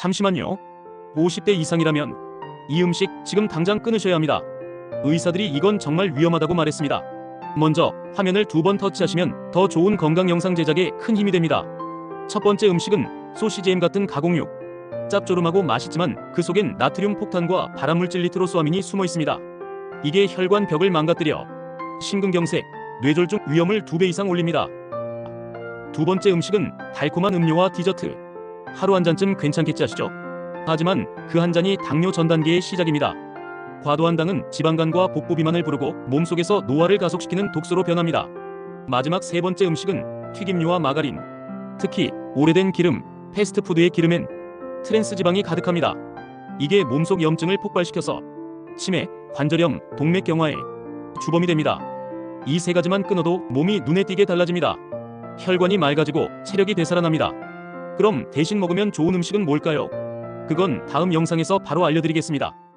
잠시만요. 50대 이상이라면 이 음식 지금 당장 끊으셔야 합니다. 의사들이 이건 정말 위험하다고 말했습니다. 먼저 화면을 두 번 터치하시면 더 좋은 건강 영상 제작에 큰 힘이 됩니다. 첫 번째 음식은 소시지엠 같은 가공육. 짭조름하고 맛있지만 그 속엔 나트륨 폭탄과 발암물질 니트로소아민이 숨어 있습니다. 이게 혈관 벽을 망가뜨려 심근경색, 뇌졸중 위험을 두 배 이상 올립니다. 두 번째 음식은 달콤한 음료와 디저트. 하루 한 잔쯤 괜찮겠지 하시죠? 하지만 그 한 잔이 당뇨 전 단계의 시작입니다. 과도한 당은 지방간과 복부 비만을 부르고 몸속에서 노화를 가속시키는 독소로 변합니다. 마지막 세 번째 음식은 튀김류와 마가린. 특히 오래된 기름, 패스트푸드의 기름엔 트랜스 지방이 가득합니다. 이게 몸속 염증을 폭발시켜서 치매, 관절염, 동맥경화에 주범이 됩니다. 이 세 가지만 끊어도 몸이 눈에 띄게 달라집니다. 혈관이 맑아지고 체력이 되살아납니다. 그럼 대신 먹으면 좋은 음식은 뭘까요? 그건 다음 영상에서 바로 알려드리겠습니다.